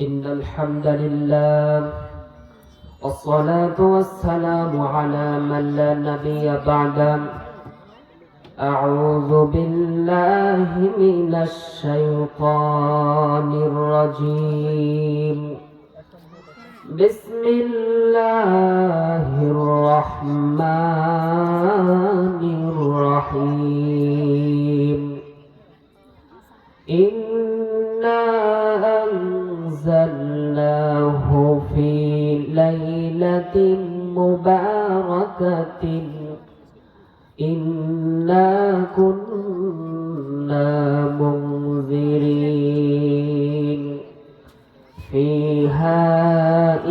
إن الحمد لله والصلاة والسلام على من لا نبي بعده أعوذ بالله من الشيطان الرجيم. بسم الله الرحمن الرحيم. إنا ليلة مباركة إنا كنا منذرين فيها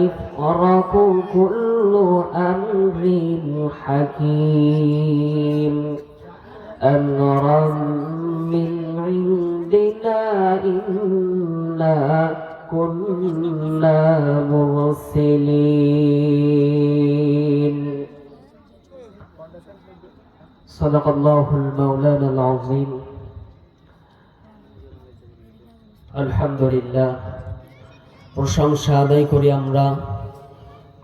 إفرق كل أمر حكيم أمرا من عندنا إنا كنا مرسلين صدق الله المولانا العظيم الحمد لله প্রশংসা আদায় করি আমরা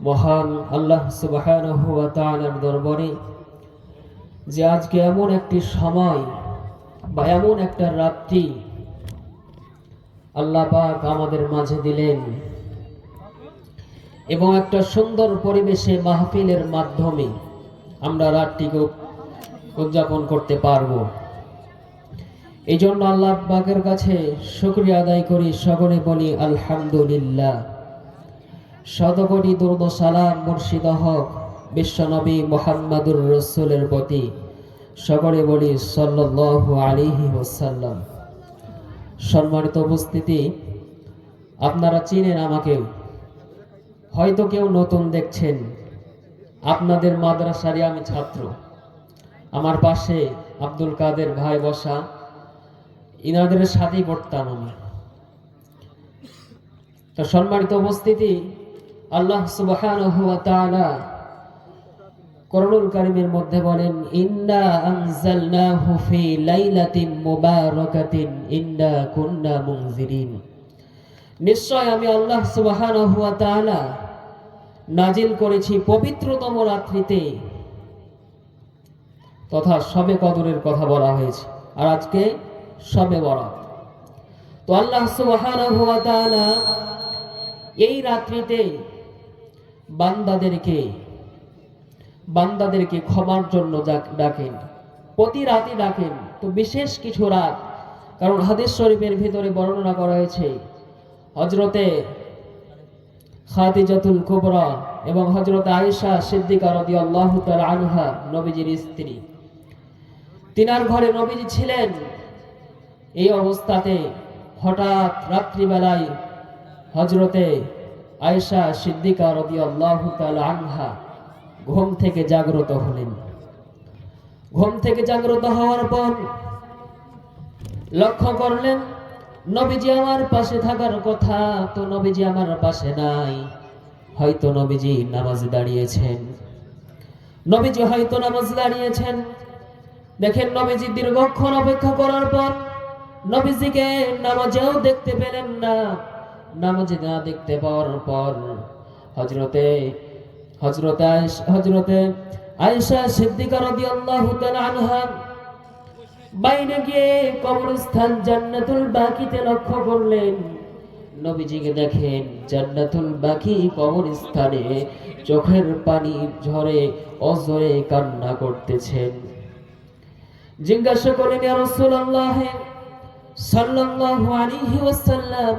মহান আল্লাহ সুবহানাহু ওয়া তাআলার দরবারে যে আজকে এমন একটি সময় বা এমন একটা রাত্রি আল্লাহ পাক আমাদের মাঝে দিলেন এবং একটা সুন্দর পরিবেশে মাহফিলের মাধ্যমে আমরা রাতটিকে উদযাপন করতে পারব। এই জন্য আল্লাহ পাকের কাছে শুক্রিয়া আদায় করি, সকলে বলি আলহামদুলিল্লাহ। শতকোটি দুর্দ সালাম মুর্শিদ হক বিশ্বনবী মোহাম্মদুর রসুলের প্রতি। সকলে বলি সাল্লাল্লাহু আলাইহি ওয়াসাল্লাম। সম্মানিত উপস্থিতি, আপনারা চিনেন আমাকে। হয়তো কেউ নতুন দেখছেন। আপনাদের মাদ্রাসারই আমি ছাত্র। আমার পাশে আব্দুল কাদের ভাই বসা, ইনাদের সাথেই পড়তাম আমি। তো সম্মানিত উপস্থিতি, আল্লাহ তাআলা করুণুল কারিমের মধ্যে বলেন, ইন্না আনজালনাহু ফি লাইলাতিন মুবারাকাতিন ইন্না কুন্না মুনজিরিন। নিশ্চয় আমি আল্লাহ সুবহানাহু ওয়া তাআলা নাজিল করেছি পবিত্রতম রাত্রিতে তথা সবে কদরের কথা বলা হয়েছে। আর আজকে সবে বরাত। তো আল্লাহ তাআলা এই রাত্রিতে বান্দাদেরকে বান্দাদেরকে ক্ষমার জন্য ডাকেন, প্রতি রাতে ডাকেন। তো বিশেষ কিছু রাত, কারণ হাদিস শরীফের ভিতরে বর্ণনা করা হয়েছে হজরতে খাদিজাতুল কুবরা এবং হজরত আয়েশা সিদ্দিকা রাদিয়াল্লাহু তাআলা আনহা, নবীজির স্ত্রী। তিনার ঘরে নবীজি ছিলেন। এই অবস্থাতে হঠাৎ রাত্রিবেলায় হজরতে আয়েশা সিদ্দিকা রাদিয়াল্লাহু তাআলা আনহা ঘুম থেকে জাগ্রত হলেন। ঘুম থেকে জাগ্রত হওয়ার পর লক্ষ্য করলেন, নবীজি আমার পাশে থাকার কথা তো নবীজি আমার পাশে নাই। হয়তো নবীজি নামাজ দাঁড়িয়েছেন। নবীজি হয়তো নামাজ দাঁড়িয়েছেন। দেখেন নবীজি দীর্ঘক্ষণ অপেক্ষা করার পর নবীজিকে নামাজেও দেখতে পেলেন না। নামাজে না দেখতে পাওয়ার পর হজরতে হজরতে হজরতে আয়েশা সিদ্দিকা রাদিয়াল্লাহু তাআলা আনহা বাইরে গিয়ে কবরস্থান জান্নাতুল বাকিতে লক্ষ্য করলেন। নবীজিকে দেখেন জান্নাতুল বাকি কবরস্থানে চোখের পানি ঝরে অজরে কান্না করতেছেন। জিজ্ঞাসা করলেন, ইয়া রাসূলুল্লাহ, সাল্লাল্লাহু আলাইহি ওয়াসাল্লাম,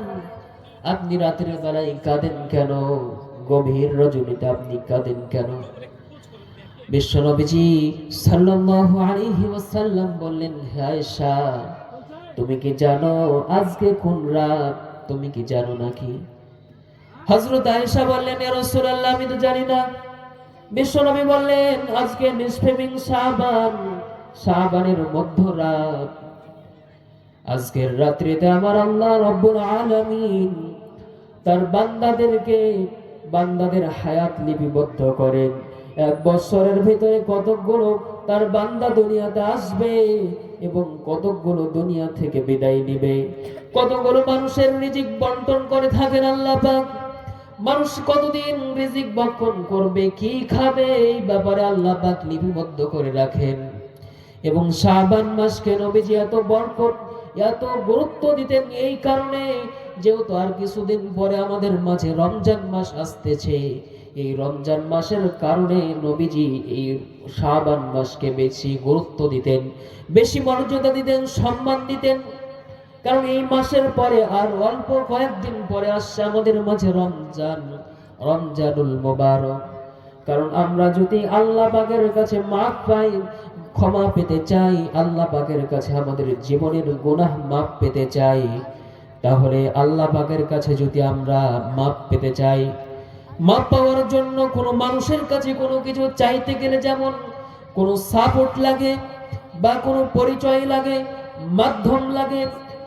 আপনি রাতের বেলায় কাঁদেন কেন? গভীর রজনীতে আপনি কাঁদেন কেন? বিশ্বনবীজি সাল্লাল্লাহু আলাইহি ওয়াসাল্লাম বললেন, হে আয়েশা, তুমি কি জানো আজকে কোন রাত? তুমি কি জানো নাকি? হযরত আয়েশা বললেন, ইয়া রাসূলুল্লাহ, আমি তো জানি না। বিশ্বনবী বললেন, আজকে নিসফে শাবান শাবানের মধ্যরাত। আজকের রাত্রিতে আমার আল্লাহ রব্বুল আলামিন তার বান্দাদেরকে বান্দাদের হায়াত লিপিবদ্ধ করেন। এক বছরের ভিতরে কতগুলো তার বান্দা দুনিয়াতে আসবে এবং কতকগুলো দুনিয়া থেকে বিদায় নিবে। কতগুলো মানুষের রিজিক বন্টন করে থাকেন আল্লাহ পাক। মানুষ কতদিন রিজিক বক্ষণ করবে, কি খাবে, এই ব্যাপারে আল্লাহ পাক লিপিবদ্ধ করে রাখেন। এবং শাবান মাসকে নবীজি এত বরকত, এত গুরুত্ব দিতেন এই কারণে যেহেতু আর কিছুদিন পরে আমাদের মাঝে রমজান মাস আসতেছে, এই রমজান মাসের কারণে নবীজি এই শাবান মাসকে বেশি গুরুত্ব দিতেন, বেশি মর্যাদা দিতেন, সম্মান দিতেন। কারণ এই মাসের পরে আর অল্প কয়েকদিন পরে আসছে আমাদের মাঝে রমজান, রমজানুল মোবারক। কারণ আমরা যদি আল্লাহ পাকের কাছে মাফ পাই ক্ষমা পেতে চাই, আল্লাহ পাকের কাছে আমাদের জীবনের গুনাহ মাপ পেতে চাই। তাহলে আল্লাহ পাকের কাছে যদি আমরা মাপ পেতে চাই মাপ পাওয়ার জন্য কোনো মানুষের কাছে কোনো কিছু চাইতে গেলে যেমন কোনো সাপোর্ট লাগে বা কোনো পরিচয় লাগে, মাধ্যম লাগে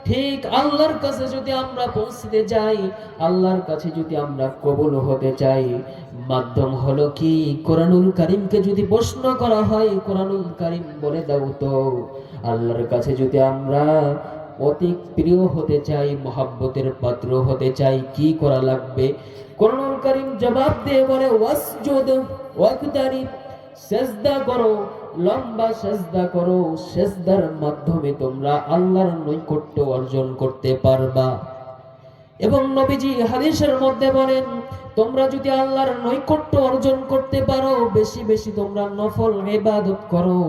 ঠিক আল্লাহর কাছে যদি আমরা পৌঁছতে যাই, আল্লাহর কাছে যদি আমরা কবুল হতে চাই, মাধ্যম হলো কি? কোরআনুল কারিমকে যদি প্রশ্ন করা হয়, কোরআনুল কারিম বলে দাও তো। আল্লাহর কাছে যদি আমরা অতি প্রিয় হতে চাই, মহাব্বতের পাত্র হতে চাই, কি করা লাগবে? কোরআনুল কারিম জবাব দিয়ে বলে, ওয়াসজুদ ওয়াকতারি, সেজদা করো লম্বা সেজদা করো, সেজদার মাধ্যমে তোমরা আল্লাহর নৈকট্য অর্জন করতে পারবা। এবং নবীজি হাদিসের মধ্যে বলেন, তোমরা যদি আল্লাহর নৈকট্য অর্জন করতে পারো, বেশি বেশি তোমরা নফল ইবাদত করো,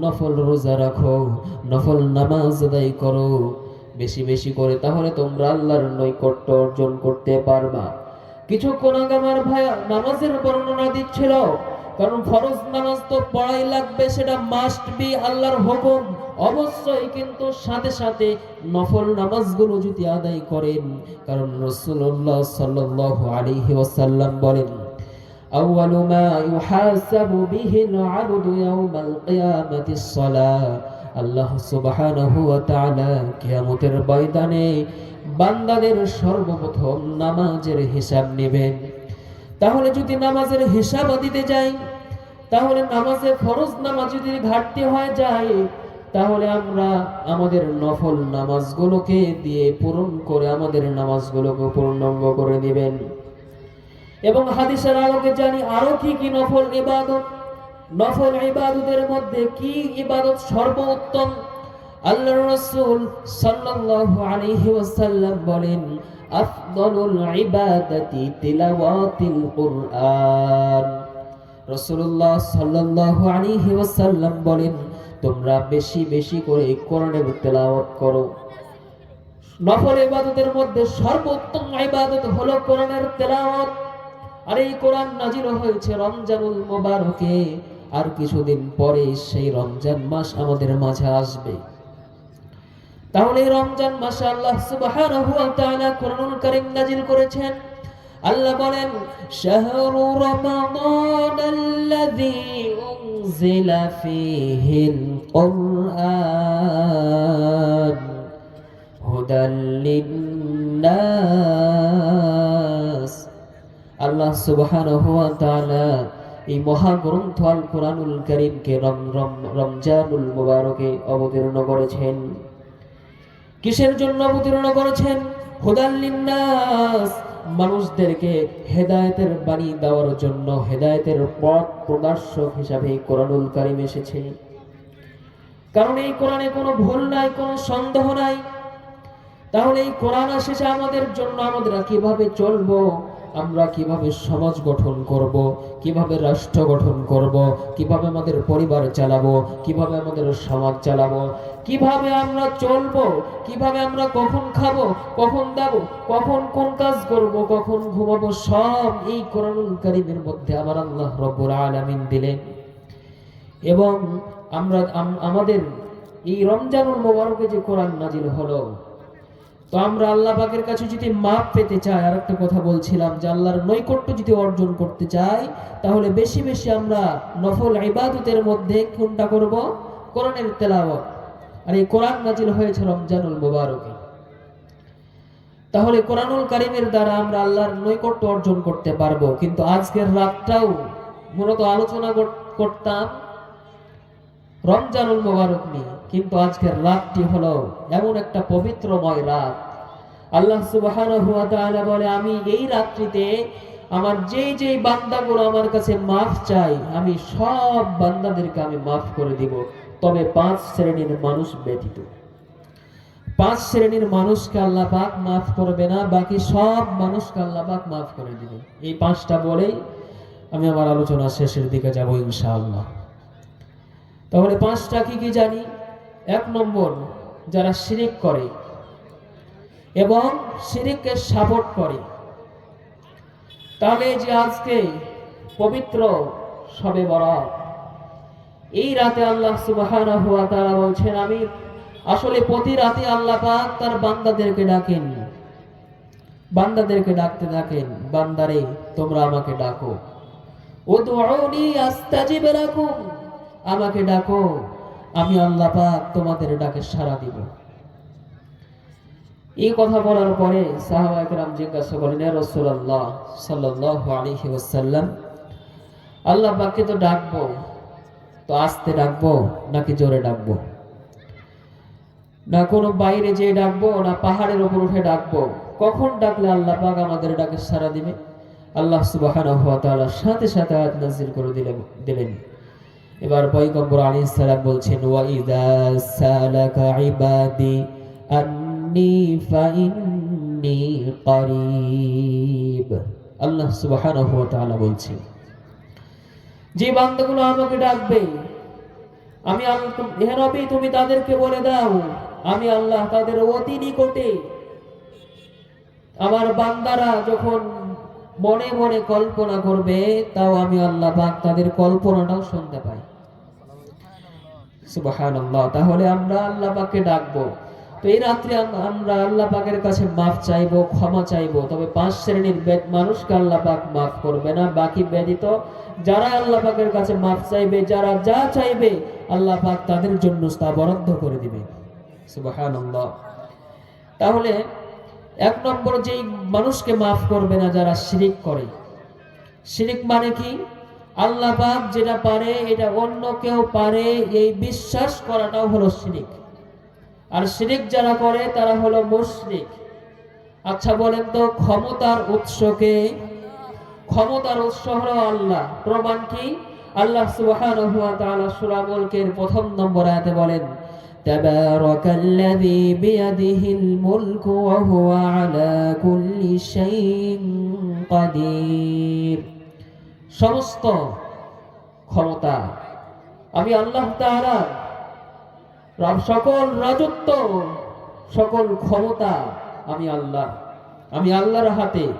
নফল রোজা রাখো, নফল নামাজ আদায় করো। বেশি বেশি করে তাহলে তোমরা আল্লাহর নৈকট্য অর্জন করতে পারবা। কিছুক্ষণ আগে আমার ভাইয়া নামাজের বর্ণনা দিচ্ছিল কারণ ফরজ নামাজ তো পড়াই লাগবে সেটা মাস্ট বি আল্লাহর হুকুম অবশ্যই কিন্তু সাথে সাথে নফল নামাজগুলো যদি আদায় করেন কারণ রাসূলুল্লাহ সাল্লাল্লাহু আলাইহি ওয়াসাল্লাম বলেন أول ما يحاسب به العبد يوم القيامة الصلاة আল্লাহ সুবহানাহু ওয়া তাআলা কিয়ামতের ময়দানে বান্দাদের সর্বপ্রথম নামাজের হিসাব নেবেন তাহলে যদি নামাজের হিসাব দিতে যাই, তাহলে নামাজে ফরজ নামাজ যদি ঘাটতি হয়ে যায়, তাহলে আমরা আমাদের নফল নামাজগুলোকে দিয়ে পূরণ করে আমাদের নামাজগুলোকে পূর্ণাঙ্গ করে দিবেন। এবং হাদিসের আলোকে জানি আরও কি কি নফল ইবাদত। নফল ইবাদতের মধ্যে কি ইবাদত সর্বোত্তম? আল্লাহর রাসূল সাল্লাল্লাহু আলাইহি বলেন আফদলুল ইবাদাতি তিলাওয়াতিল কুরআন। রাসূলুল্লাহ সাল্লাল্লাহু আলাইহি ওয়াসাল্লাম বলেন, তোমরা বেশি বেশি করে কোরআনের তেলাওয়াত করো। নফল ইবাদতের মধ্যে সর্বোত্তম ইবাদত হলো কোরআনের তেলাওয়াত। আর এই কোরআন নাজিল হয়েছে রমজানুল মোবারকে। আর কিছুদিন পরে সেই রমজান মাস আমাদের মাঝে আসবে। তাহলে রমজান মাসে আল্লাহ সুবহানাহু ওয়া তাআলা কোরআনুল কারীম নাজিল করেছেন। আল্লাহ বলেন, শাহরু রমাদান আল্লাযী উনজিলা ফীহিল কুরআন হুদাল লিন্নাস। আল্লাহ সুবহানাহু ওয়া তাআলা এই মহাগ্রন্থ আল কোরআনুল কারীমকে রম রম রমজানুল মুবারকে অবতীর্ণ করেছেন। কিসের জন্য অবতীর্ণ করেছেন? হুদাল্লিন্নাস মানুষদেরকে হেদায়েতের বাণী দেওয়ার জন্য হেদায়েতের পথ প্রদর্শক হিসাবে কোরআনুল কারীম এসেছে। কারণ এই কোরআনে কোনো ভুল নাই, কোনো সন্দেহ নাই। তাহলে এই কোরআন এসেছে আমাদের জন্য, আমরা কীভাবে চলবো? আমরা কীভাবে সমাজ গঠন করব? কীভাবে রাষ্ট্র গঠন করব? কীভাবে আমাদের পরিবার চালাবো? কীভাবে আমাদের সমাজ চালাবো? কীভাবে আমরা চলবো? কীভাবে আমরা কখন খাব? কখন দেবো? কখন কোন কাজ করব? কখন ঘুমাবো? সব এই কোরআনুল কারীমের মধ্যে আমার আল্লাহ রব্বুল আলামিন দিলেন। এবং আমরা আমাদের এই রমজানুল মোবারকে যে কোরআন নাজিল হলো, তো আমরা আল্লাহ পাকের কাছে যদি মাপ পেতে চাই আর একটা কথা বলছিলাম যে আল্লাহর নৈকট্য যদি অর্জন করতে চাই, তাহলে বেশি বেশি আমরা নফল ইবাদতের মধ্যে কোনটা করব? কোরআনের তেলাওয়াত। আর এই কোরআন নাজিল হয়েছে রমজানুল মুবারকে। তাহলে কোরআনুল কারিমের দ্বারা আমরা আল্লাহর নৈকট্য অর্জন করতে পারব। কিন্তু আজকের রাতটাও মূলত আলোচনা করতাম রমজানুল মোবারক নেই কিন্তু আজকের রাতটি হলো এমন একটা পবিত্রময় রাত। আল্লাহ তাআলা বলে, আমি এই রাত্রিতে আমার যেই যেই বান্দাগুলো আমার কাছে মাফ চাই আমি সব বান্দাদেরকে আমি মাফ করে দিব। তবে পাঁচ শ্রেণির মানুষ ব্যতীত। পাঁচ শ্রেণির মানুষকে আল্লাহ পাক মাফ করবে না, বাকি সব মানুষকে আল্লাহ পাক মাফ করে দিবে এই পাঁচটা বলেই আমি আমার আলোচনা শেষের দিকে যাব ইনশাআল্লাহ। তাহলে পাঁচটা কি কি জানি? এক নম্বর, যারা শিরিক করে এবং শিরিককে সাপোর্ট করে, তাহলে যে আজকে পবিত্র সবে বরাত এই রাতে আল্লাহ ওয়া বলছেন, আমি আসলে প্রতি রাতে আল্লাহ পাক তার বান্দাদেরকে ডাকেন। বান্দাদেরকে ডাকতে থাকেন, বান্দারে তোমরা আমাকে ডাকো। উদউনি আস্তাজিব লাকুম, আমাকে ডাকো, আমি আল্লাহ পাক তোমাদের ডাকে সাড়া দিব। এই কথা বলার পরে সাহাবা একরাম জিজ্ঞাসা করেন ইয়া রাসূলুল্লাহ সাল্লাল্লাহু আলাইহি ওয়াসাল্লাম, আল্লাহ পাককে তো ডাকবো তো আস্তে ডাকবো নাকি জোরে ডাকবো? না কোনো বাইরে যেয়ে ডাকবো, না পাহাড়ের উপর উঠে ডাকবো। কখন ডাকলে আল্লাহ পাক আমাদের ডাকে সারা দিবে? আল্লাহ তাআলা সাথে সাথে আয়াত নাযিল করে দিলেন দিলেন। এবার পয়গম্বর আলাইহিস সালাম বলছেন, ওয়া ইযা সালাকা ইবাদি আন্নি আল্লাহ তাআলা বলছেন যে বান্দাগুলো আমাকে ডাকবে, আমি আল্লাহ হে নবী তুমি তাদেরকে বলে দাও, আমি আল্লাহ তাদের অতি নিকটে। আমার বান্দারা যখন মনে মনে কল্পনা করবে, তাও আমি আল্লাহ পাক তাদের কল্পনাটাও শুনতে পাই। সুবহানাল্লাহ, তাহলে আমরা আল্লাহ পাককে ডাকবো। তো এই রাত্রে আমরা আল্লাহ পাকের কাছে মাফ চাইব, ক্ষমা চাইব। তবে পাঁচ শ্রেণির মানুষকে আল্লাহ পাক মাফ করবে না। বাকি ব্যতীত যারা আল্লাহ পাকের কাছে মাফ চাইবে, যারা যা চাইবে, আল্লাহ পাক তাদের জন্য তা বরাদ্দ করে দিবে। সুবহানাল্লাহ। তাহলে এক নম্বর যেই মানুষকে মাফ করবে না, যারা শিরিক করে। শিরিক মানে কি? আল্লাহ পাক যেটা পারে, এটা অন্য কেউ পারে, এই বিশ্বাস করাটাও হলো শিরিক। আর শিরিক যারা করে, তারা হলো মুশরিক। আচ্ছা বলেন তো, ক্ষমতার উৎসকে ক্ষমতার উৎস হলো আল্লাহ। প্রমাণ কি? আল্লাহ সুবহানাহু ওয়া তাআলা সূরা মুলকের প্রথম নম্বর আয়াতে বলেন, তাবারাকাল্লাযী বিয়াদিহিল মুলকু ওয়া হুয়া আলা কুল্লি শাইইন কাদির। সমস্ত ক্ষমতা আমি আল্লাহ তাআলা সকল রাজত্ব, সকল ক্ষমতা আমি আল্লাহ, আমি আল্লাহর হাতে।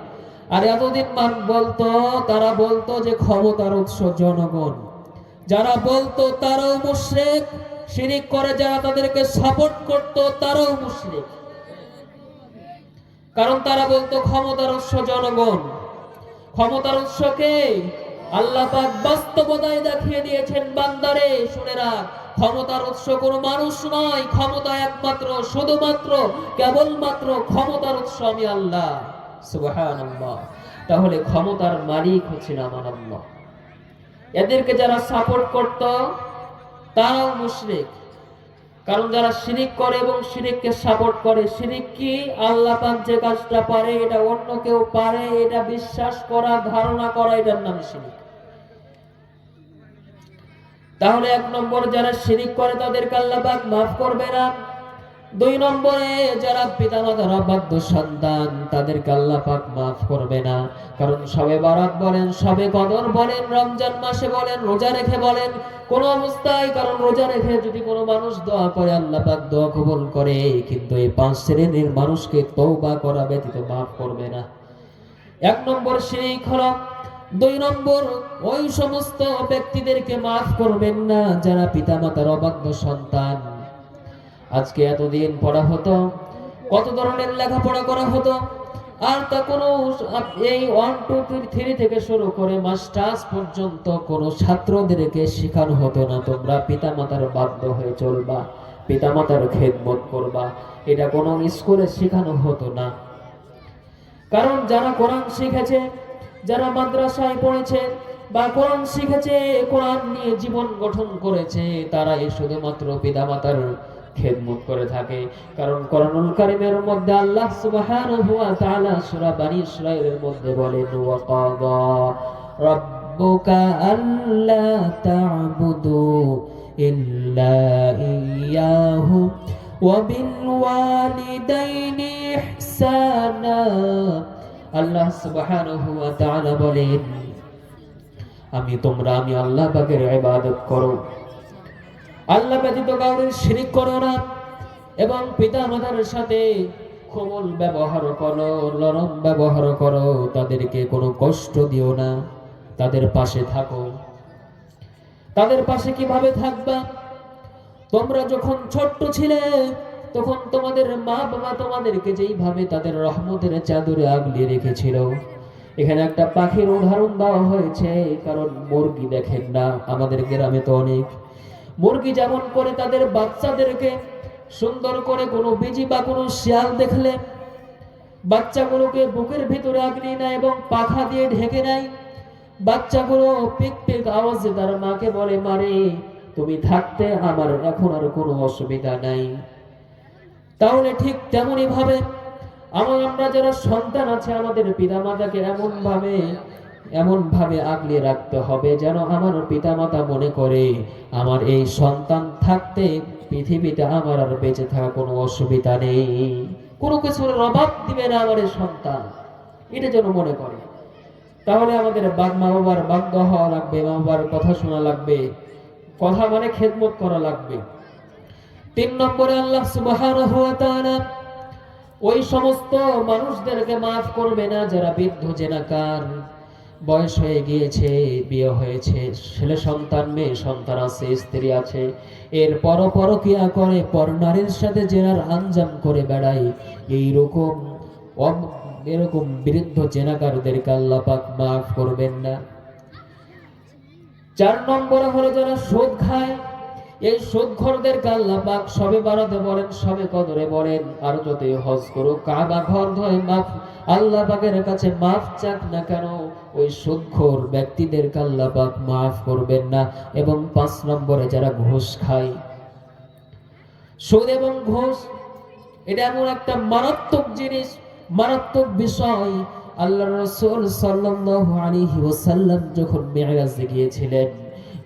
আর এতদিন মান বলতো, তারা বলতো যে ক্ষমতার উৎস জনগণ। যারা বলতো, তারাও মুশরিক। শিরিক করে যারা তাদেরকে সাপোর্ট করতো, তারাও মুশরিক। কারণ তারা বলতো, ক্ষমতার উৎস জনগণ। ক্ষমতার উৎসকে আল্লাহ পাক বাস্তবতায় দেখিয়ে দিয়েছেন, বান্দারে, শুনে রাখ। ক্ষমতার উৎস কোনো মানুষ নয়, ক্ষমতা একমাত্র, শুধুমাত্র, কেবলমাত্র ক্ষমতার উৎস আমি আল্লাহ। তাহলে ক্ষমতার মালিক হচ্ছেন আমার আল্লাহ। এদেরকে যারা সাপোর্ট করত, তারাও মুশরিক। কারণ যারা শিরিক করে এবং শিরিককে সাপোর্ট করে, শিরিক কি? আল্লাহ পাক যে কাজটা পারে, এটা অন্য কেউ পারে, এটা বিশ্বাস করা, ধারণা করা, এটার নাম শিরিক। তাহলে এক নম্বর যারা শিরিক করে তাদেরকে আল্লাহ পাক মাফ করবে না। দুই নম্বরে যারা পিতামাতার অবাধ্য সন্তান, তাদেরকে আল্লাহ পাক মাফ করবে না। কারণ সবে বারাত বলেন, সবে কদর বলেন, রমজান মাসে বলেন, রোজা রেখে বলেন, কোন অবস্থায় কারণ রোজা রেখে যদি কোনো মানুষ দোয়া করে, আল্লাহ পাক দোয়া কবুল করে, কিন্তু এই পাঁচ শ্রেণির মানুষকে তৌবা করা ব্যতীত মাফ করবে না। এক নম্বর শিরিক হলো দুই নম্বর, ওই সমস্ত ব্যক্তিদেরকে মাফ করবেন না যারা পিতামাতার অবাধ্য সন্তান। আজকে এতদিন পড়া হতো, কত ধরনের লেখাপড়া করা হতো, আর তা কোনো এই ওয়ান টু থ্রি থেকে শুরু করে মাস্টার্স পর্যন্ত কোনো ছাত্রদেরকে শেখানো হতো না, তোমরা পিতামাতার বাধ্য হয়ে চলবা, পিতামাতার খেদমত করবা। এটা কোনো স্কুলে শেখানো হতো না। কারণ যারা কোরআন শিখেছে যারা মাদ্রাসায় পড়েছে বা কোরআন শিখেছে, কোরআন নিয়ে জীবন গঠন করেছে, তারাই শুধুমাত্র পিতামাতার খেদমত করে থাকে। কারণ কোরআনুল কারিমের মধ্যে আল্লাহ সুবহানাহু ওয়া তাআলা সূরা বানী ইসরাঈলের মধ্যে বলেন, ওয়া কাদা আল্লা তা'বুদু ইল্লা ইয়াহু ওয়া বিল ওয়ালিদাইনি ইহসানা। আল্লাহ সুবহানাহু ওয়া তাআলা বলেন, আমি তোমরা, আমি আল্লাহ পাকের ইবাদত করো। আল্লাহ ব্যতীত কাউরে শিরিক করো না এবং পিতা মাতার সাথে কোমল ব্যবহার করো, নরম ব্যবহার করো। তাদেরকে কোনো কষ্ট দিও না। তাদের পাশে থাকো। তাদের পাশে কীভাবে থাকবা? তোমরা যখন ছোট্ট ছিলে তখন তোমাদের মা বাবা তোমাদেরকে যেইভাবে তাদের রহমতের চাদরে আগলিয়ে রেখেছিল, এখানে একটা পাখির উদাহরণ দেওয়া হয়েছে, কারণ মুরগি দেখেন না, আমাদের গ্রামে তো অনেক। মুরগি যেমন করে তাদের বাচ্চাদেরকে সুন্দর করে কোনো বিজি বা কোনো শিয়াল দেখলে, বাচ্চাগুলোকে বুকের ভিতরে আগলি নেয় এবং পাখা দিয়ে ঢেকে নেয়। বাচ্চাগুলো পিক পিক আওয়াজে তার মাকে বলে মারে তুমি থাকতে আমার এখন আর কোনো অসুবিধা নাই। তাহলে ঠিক তেমনই ভাবে আমার আমরা যারা সন্তান আছে, আমাদের পিতামাতাকে এমন ভাবে এমন ভাবে আগলে রাখতে হবে যেন আমার পিতামাতা মনে করে, আমার এই সন্তান থাকতে পৃথিবীতে আমার আর বেঁচে থাকা কোনো অসুবিধা নেই। কোনো কিছুর অভাব দিবে না আমার এই সন্তান। এটা যেন মনে করে। তাহলে আমাদের মা বাবার বাধ্য হওয়া লাগবে মা বাবার কথা শোনা লাগবে, কথা মানে খেদমত করা লাগবে। তিন নম্বরে আল্লাহ সুবহানাহু ওই সমস্ত মানুষদেরকে মাফ করবে না যারা বৃদ্ধ জেনাকার, বয়স হয়ে গিয়েছে, বিয়ে হয়েছে, ছেলে সন্তান, মেয়ে সন্তান আছে, স্ত্রী আছে। এর পর পর পরকিয়া করে পর নারীর সাথে জেনার আঞ্জাম করে বেড়ায়। এইরকম এরকম বৃদ্ধ জেনাকারদেরকে আল্লাহ পাক মাফ করবেন না। চার নম্বরে হলো যারা সুদ খায় এই সুদখোরদেরকে আল্লাহ পাক সবে বাড়াতে বলেন, সবে কদরে বলেন, আর যতই হজ করো কাবা ঘর ধরে মাফ, আল্লাহ পাকের কাছে মাফ চাক না কেন, ওই সুদখোর ব্যক্তিদেরকে আল্লাহ পাক মাফ করবেন না। এবং পাঁচ নম্বরে যারা ঘুষ খায়, সুদ এবং ঘুষ, এটা এমন একটা মারাত্মক জিনিস, মারাত্মক বিষয়। আল্লাহ রসুল সাল্লাল্লাহু আলাইহি ওয়াসাল্লাম যখন মেরাজে গিয়েছিলেন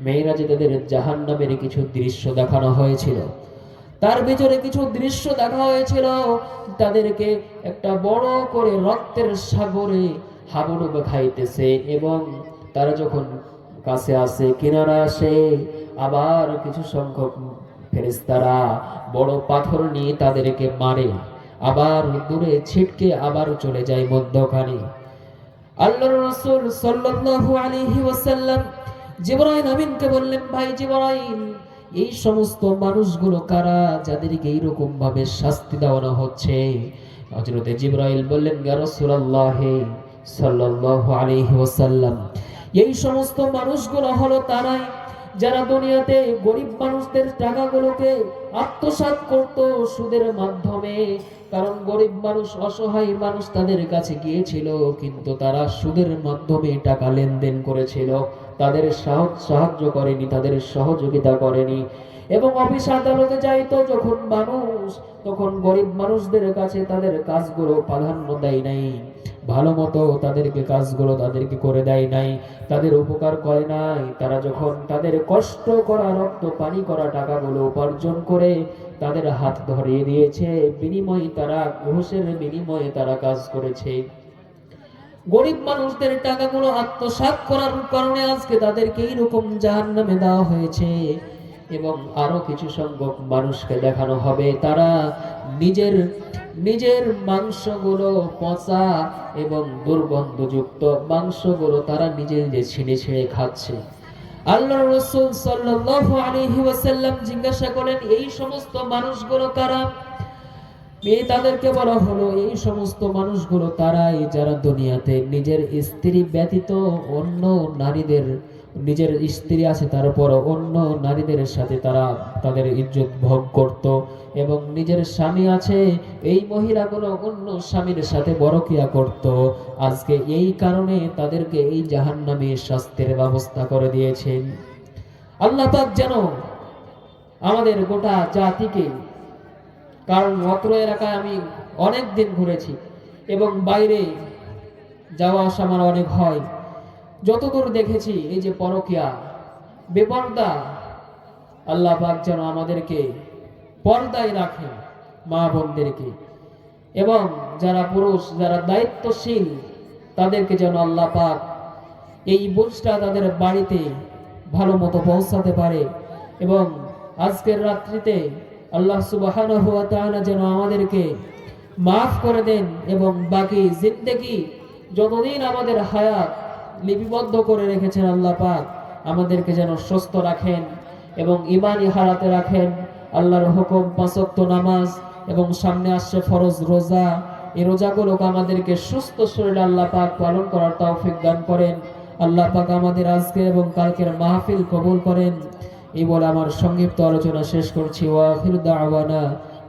মেয়েরাজে তাদের জাহান নামের কিছু দৃশ্য দেখানো হয়েছিল, তার ভিতরে কিছু দৃশ্য দেখা হয়েছিল, তাদেরকে একটা বড় করে রক্তের সাগরে হাবুডুব খাইতেছে এবং তারা যখন কাছে আসে, কিনারা আসে, আবার কিছু সংখ্যক ফেরেস্তারা বড় পাথর নিয়ে তাদেরকে মারে, আবার দূরে ছিটকে আবার চলে যায় মধ্যখানে। আল্লাহর রাসূল সাল্লাল্লাহু আলাইহি ওয়াসাল্লাম জিবরাইল আমিনকে বললেন, ভাই জিবরাইল, এই সমস্ত মানুষগুলো কারা যাদেরকে এইরকম ভাবে শাস্তি দেওয়ানো হচ্ছে? হযরতে জিবরাইল বললেন রাসূলুল্লাহ সাল্লাল্লাহু আলাইহি ওয়াসাল্লাম, এই সমস্ত মানুষগুলো হলো তারাই যারা দুনিয়াতে গরিব মানুষদের টাকাগুলোকে আত্মসাৎ করত সুদের মাধ্যমে। কারণ গরিব মানুষ, অসহায় মানুষ তাদের কাছে গিয়েছিল, কিন্তু তারা সুদের মাধ্যমে টাকা লেনদেন করেছিল। তাদের সাহায্য করেনি, তাদের সহযোগিতা করেনি। এবং অফিস আদালতে যাইতো যখন মানুষ, তখন গরিব মানুষদের কাছে তাদের কাজগুলো প্রাধান্য দেয় নাই। ভালো মতো তাদেরকে কাজগুলো তাদেরকে করে দেয় নাই, তাদের উপকার করে নাই। তারা যখন তাদের কষ্ট করা, রক্ত, পানি করা টাকাগুলো উপার্জন করে তাদের হাত ধরিয়ে দিয়েছে, বিনিময়ে তারা, ঘুষের বিনিময়ে তারা কাজ করেছে। গরিব মানুষদের টাকাগুলো আত্মসাৎ করার কারণে আজকে তাদেরকে এইরকম জাহান নামে দেওয়া হয়েছে। এবং আরও কিছু সংখ্যক মানুষকে দেখানো হবে। তারা নিজের নিজের মাংসগুলো পচা এবং দুর্গন্ধযুক্ত মাংসগুলো তারা নিজে নিজে ছিঁড়ে ছিঁড়ে খাচ্ছে। আল্লাহ রসুল আলাইহি ওয়াসাল্লাম জিজ্ঞাসা করেন এই সমস্ত মানুষগুলো কারা? এই তাদেরকে বলা হলো, এই সমস্ত মানুষগুলো তারাই যারা দুনিয়াতে নিজের স্ত্রী ব্যতীত অন্য নারীদের, নিজের স্ত্রী আছে তারপর অন্য নারীদের সাথে তারা তাদের ইজ্জত ভোগ করত এবং নিজের স্বামী আছে, এই মহিলাগুলো অন্য স্বামীর সাথে বরকিয়া করত। আজকে এই কারণে তাদেরকে এই জাহান্নামী শাস্তির ব্যবস্থা করে দিয়েছেন। আল্লাহ যেন আমাদের গোটা জাতিকে কারণ অত্র এলাকায় আমি অনেক দিন ঘুরেছি এবং বাইরে যাওয়া আসা আমার অনেক হয়। যতদূর দেখেছি, এই যে পরকিয়া, বেপর্দা, আল্লাহ পাক যেন আমাদেরকে পর্দায় রাখেন মা বোনদেরকে। এবং যারা পুরুষ, যারা দায়িত্বশীল, তাদেরকে যেন আল্লাহ পাক এই বুঝটা তাদের বাড়িতে ভালো মতো পৌঁছাতে পারে। এবং আজকের রাত্রিতে আল্লাহ সুবহানাহু ওয়া তাআলা যেন আমাদেরকে মাফ করে দেন এবং বাকি জিন্দেগি যতদিন আমাদের হায়াত লিপিবদ্ধ করে রেখেছেন আল্লাহ পাক, আমাদেরকে যেন সুস্থ রাখেন এবং ইমানি হারাতে রাখেন। আল্লাহর হুকুম পাঁচক্ত নামাজ এবং সামনে আসছে ফরজ রোজা। এই রোজাগুলোকে আমাদেরকে সুস্থ শরীরে আল্লাহ পাক পালন করার তৌফিক দান করেন। আল্লাহ পাক আমাদের আজকে এবং কালকের মাহফিল কবুল করেন। এই বলে আমার সংক্ষিপ্ত আলোচনা শেষ করছি। ওয়াহিরুদ্দা দাওয়ানা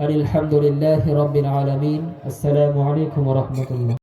আলহামদুলিল্লাহ রবিন আলমিন। আসসালামু আলাইকুম রহমতুল্লাহ রাহমাতুল্লাহ।